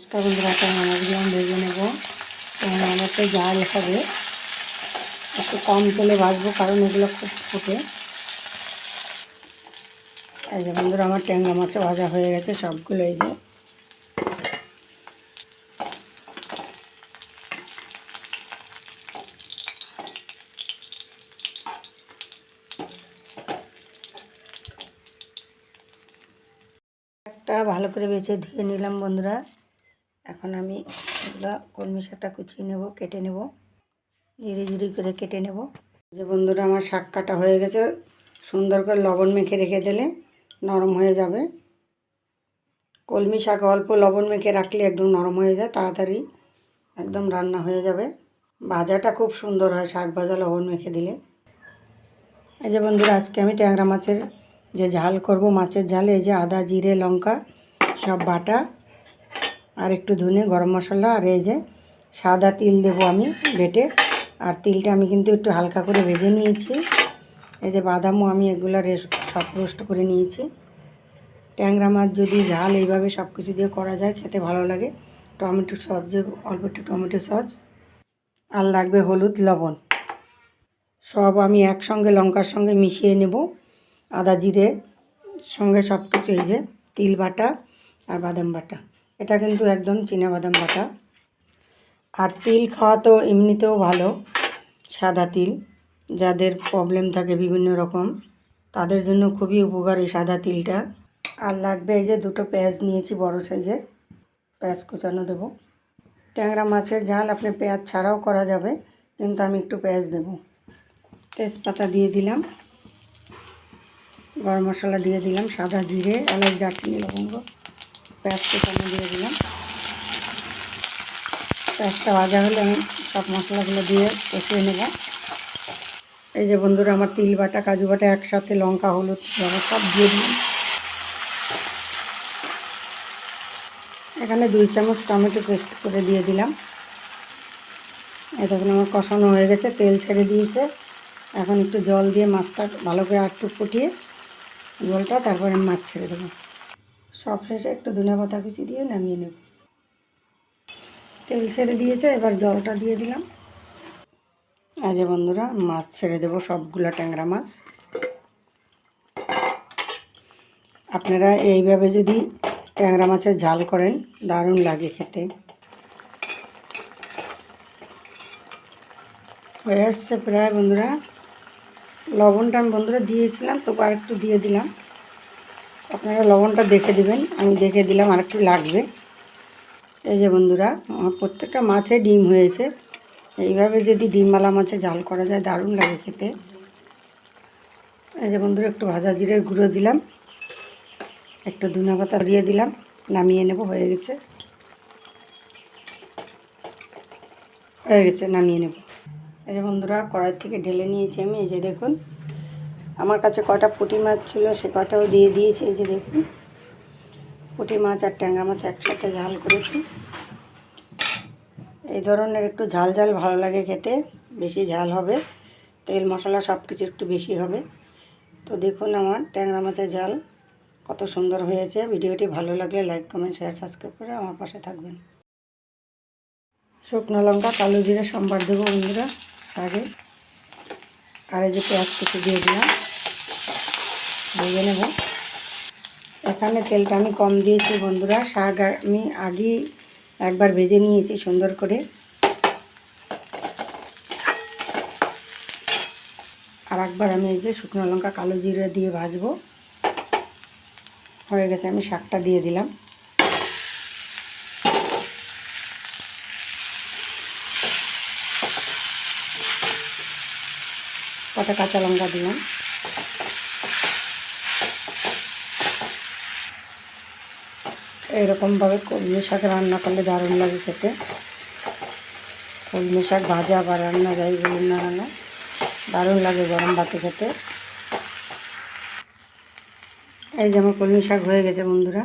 নমস্কার বন্ধুরা ট্যাংরা মাছগুলো আমি ভেজে নেব। ট্যাংরা মাছটা জাল হবে একটু কম তেলে ভাজবো, কারণ এগুলো খুব ফুটে। এই যে বন্ধুরা, আমার ট্যাংরা মাছ ভাজা হয়ে গেছে সবগুলো, এই যে। ভালো করে বেছে ধুয়ে নিলাম বন্ধুরা। এখন আমি এগুলো কলমি শাকটা কুচিয়ে নেব, কেটে নেব। জিরি জিরি করে কেটে নেব। যে বন্ধুরা, আমার শাক কাটা হয়ে গেছে। সুন্দর করে লবণ মেখে রেখে দিলে নরম হয়ে যাবে। কলমি শাক অল্প লবণ মেখে রাখলে একদম নরম হয়ে যায়, তাড়াতাড়ি একদম রান্না হয়ে যাবে। ভাজাটা খুব সুন্দর হয় শাক ভাজা লবণ মেখে দিলে। এই যে বন্ধুরা, আজকে আমি ট্যাংরা মাছের যে ঝাল করব, মাছের ঝালে এই যে আদা, জিরে, লঙ্কা, সব বাটা আর একটু ধনে, গরম মশলা আর এই যে সাদা তিল দেবো আমি বেটে। আর তিলটা আমি কিন্তু একটু হালকা করে ভেজে নিয়েছি। এই যে বাদামও আমি এগুলো সব রোস্ট করে নিয়েছি। ট্যাংরা মাছ যদি ঝাল এইভাবে সব কিছু দিয়ে করা যায়, খেতে ভালো লাগে। টমেটো সস যে, অল্প একটু টমেটো সস। আর লাগবে হলুদ লবণ। সব আমি একসঙ্গে লঙ্কার সঙ্গে মিশিয়ে নেব। আদা জিরে সঙ্গে সব কিছু এই যে তিল বাটা আর বাদাম বাটা। এটা কিন্তু একদম বাদাম বাটা। আর তিল খাওয়া তো এমনিতেও ভালো, সাদা তিল। যাদের প্রবলেম থাকে বিভিন্ন রকম, তাদের জন্য খুবই উপকার সাদা তিলটা। আর লাগবে এই যে দুটো পেঁয়াজ নিয়েছি বড় সাইজের, পেঁয়াজ কুচানো দেবো। ট্যাংরা মাছের ঝাল আপনি পেঁয়াজ ছাড়াও করা যাবে, কিন্তু আমি একটু পেঁয়াজ দেবো। তেজপাতা দিয়ে দিলাম, গরম মশলা দিয়ে দিলাম, সাদা জিরে এলাচ দারচিনি, লবঙ্গ। পেঁয়াজ কুচানো দিয়ে দিলাম। পেঁয়াজটা ভাজা হলে আমি সব মশলাগুলো দিয়ে কষিয়ে নেব। এই যে বন্ধুরা, আমার তিল বাটা, কাজু বাটা একসাথে, লঙ্কা, হলুদ, লবণ সব দিয়ে দিলাম। এখানে দুই চামচ টমেটো পেস্ট করে দিয়ে দিলাম। দেখুন, আমার কষানো হয়ে গেছে, তেল ছেড়ে দিয়েছে। এখন একটু জল দিয়ে মাছটা ভালো করে একটু ফুটিয়ে জলটা তারপরে মাছ ছেড়ে দেবো। সব শেষে একটু ধনে পাতা কুচি দিয়ে নামিয়ে নেব। তেল ছেড়ে দিয়েছে, এবার জলটা দিয়ে দিলাম। আজ বন্ধুরা, মাছ ছেড়ে দেবো, সবগুলো ট্যাংরা মাছ। আপনারা এইভাবে যদি ট্যাংরা মাছের ঝাল করেন, দারুণ লাগে খেতে। হয়ে আসছে প্রায় বন্ধুরা। লবণটা আমি বন্ধুরা দিয়েছিলাম তবু আর একটু দিয়ে দিলাম। আপনারা লবণটা দেখে দিবেন। আমি দেখে দিলাম আর একটু লাগবে। এই যে বন্ধুরা, আমার প্রত্যেকটা মাছে ডিম হয়েছে। এইভাবে যদি ডিমওয়ালা মাছে জাল করা যায়, দারুণ লাগে খেতে। এই যে বন্ধুরা, একটু ভাজা জিরের গুঁড়ো দিলাম। একটু ধনে পাতা দিয়ে দিলাম। নামিয়ে নেব, হয়ে গেছে। হয়ে গেছে, নামিয়ে নেব। এই যে বন্ধুরা, কড়াই থেকে ঢেলে নিয়েছি আমি। এই যে দেখুন আমার কাছে কটা পুঁটি মাছ ছিল সে কটাও দিয়ে দিয়েছি, এই যে দেখুন। পুঁটি মাছ আর ট্যাংরা মাছ একসাথে ঝাল করেছি। এই ধরনের একটু ঝাল ঝাল ভালো লাগে খেতে, বেশি ঝাল হবে। তেল মশলা সব কিছু একটু বেশি হবে। তো দেখুন আমার ট্যাংরা মাছের ঝাল কত সুন্দর হয়েছে। ভিডিওটি ভালো লাগলে লাইক, কমেন্ট, শেয়ার, সাবস্ক্রাইব করে আমার পাশে থাকবেন। শুকনো লঙ্কা, কালো জিরে, সম্বার দেবো বন্ধুরা, আগে। আর এই যে পেঁয়াজ কিছু দিয়ে দিলাম। ভেজে নেব। এখানে তেলটা আমি কম দিয়েছি বন্ধুরা, শাক আমি আগেই একবার ভেজে নিয়েছি সুন্দর করে। আর একবার আমি এই যে শুকনো লঙ্কা, কালো জিরে দিয়ে ভাজবো। হয়ে গেছে, আমি শাকটা দিয়ে দিলাম। কটা কাঁচা লঙ্কা দিলাম। এইরকমভাবে কলমি শাক রান্না করলে দারুণ লাগে খেতে। কলমি শাক ভাজা বা রান্না যাই বলুন না কেন, দারুণ লাগে গরম ভাতে খেতে। এই যে আমার কলমি শাক হয়ে গেছে বন্ধুরা।